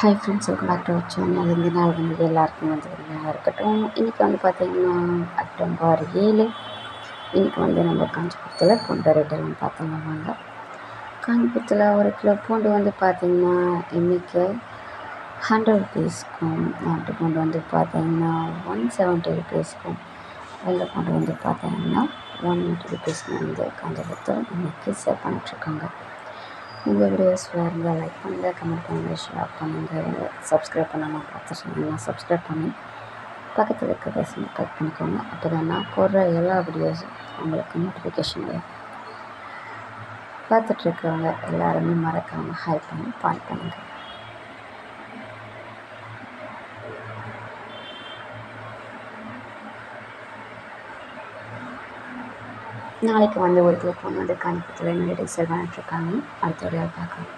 Hi friends welcome back to channel இந்த நாள் வந்து எல்லாருக்கும் வந்து நல்லா இருக்கட்டும். இன்றைக்கி வந்து பார்த்திங்கன்னா அக்டோபர் ஏழு. இன்றைக்கி வந்து நம்ம காஞ்சிபுரத்தில் பூண்டு ரேட்டெல்லாம் பார்த்தோம். வாங்க. காஞ்சிபுரத்தில் ஒரு கிலோ பூண்டு வந்து பார்த்திங்கன்னா இன்றைக்கி ஹண்ட்ரட் ருபீஸ்க்கும் நாட்டு பூண்டு வந்து பார்த்திங்கன்னா ஒன் செவன்ட்டி ருபீஸ்க்கும் வெள்ளை பூண்டு வந்து பார்த்திங்கன்னா ஒன் எயிட்டி ருபீஸ்க்கு வந்து காஞ்சிபுரத்தில் இன்றைக்கி சேல் பண்ணிட்டுருக்காங்க இந்த வீடியோஸ் இருந்தால் லைக் பண்ணுங்கள் கமெண்ட் பண்ணுங்கள் ஷேர் பண்ணுங்கள் சப்ஸ்கிரைப் பண்ணாமல் பார்த்து சொன்னீங்கன்னா சப்ஸ்கிரைப் பண்ணி பக்கத்தில் இருக்க பேசுங்க கிளிக் பண்ணிக்கோங்க. அப்போ தான் நான் போடுற எல்லா வீடியோஸும் உங்களுக்கு நோட்டிஃபிகேஷன் வரும். பார்த்துட்ருக்கவங்க எல்லாருமே மறக்காமல் ஹைப் பண்ணி பால் பண்ணுங்கள் நாளைக்கு வந்து ஒரு குரூப் பொண்ணு வந்து காஞ்சிபுரத்தில் என்னுடைய செல் பண்ணிட்டுருக்காங்க அடுத்த வீடியோவில் பார்க்கலாம்.